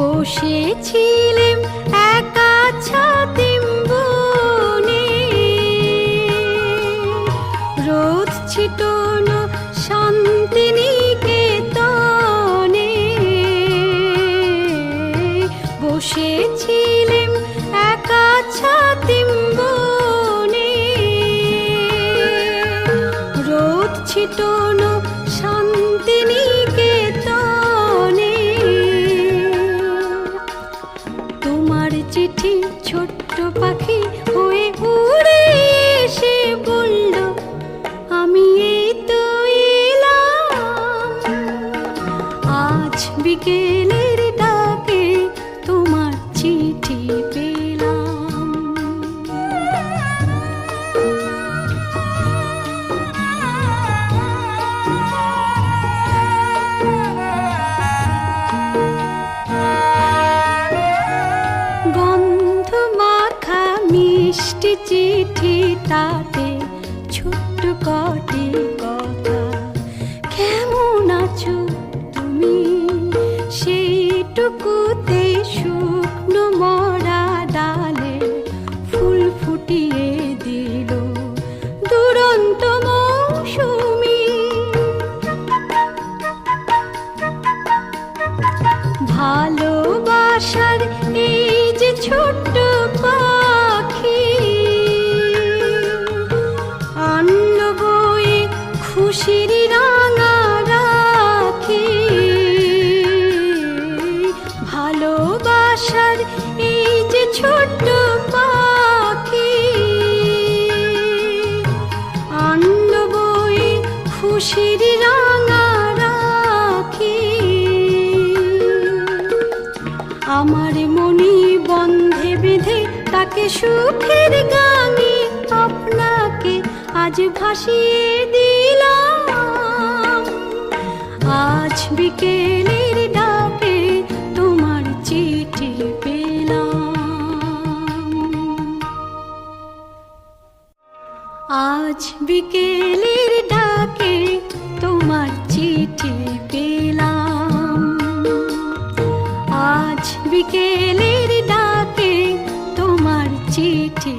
বসেছিলেম একা ছাতিম বনে রোদ ছিটনো শান্তিনিকেতনে। বসেছিলেম একা ছাতিম বনে রোদ ছিটনো শান্তিনিকেতনে তোমার চিঠি ছোট্ট পাখি হয়ে উড়ে এসে বলল আমি এই তো এলাম। আজ বিকেলের মিষ্টি চিঠি তাতে ছোট্ট কটি কথা। কেমন আছো তুমি? সেইটুকুতে শুকনো মরা ডালে ফুল ফুটিয়ে দিল দুরন্ত মৌসুমী। ভালোবাসার এই যে ছোট্ট খুশির রাঙা রাখি। আমার মনি বন্ধে বেঁধে তাকে সুখের গানে আপনাকে আজ ভাসিয়ে দিলাম। আজ বিকেলের ডাকে তোমার চিঠি পেলাম। আজ বিকেলের ডাকে তোমার চিঠি পেলাম। আজ বিকেলের ডাকে তোমার চিঠি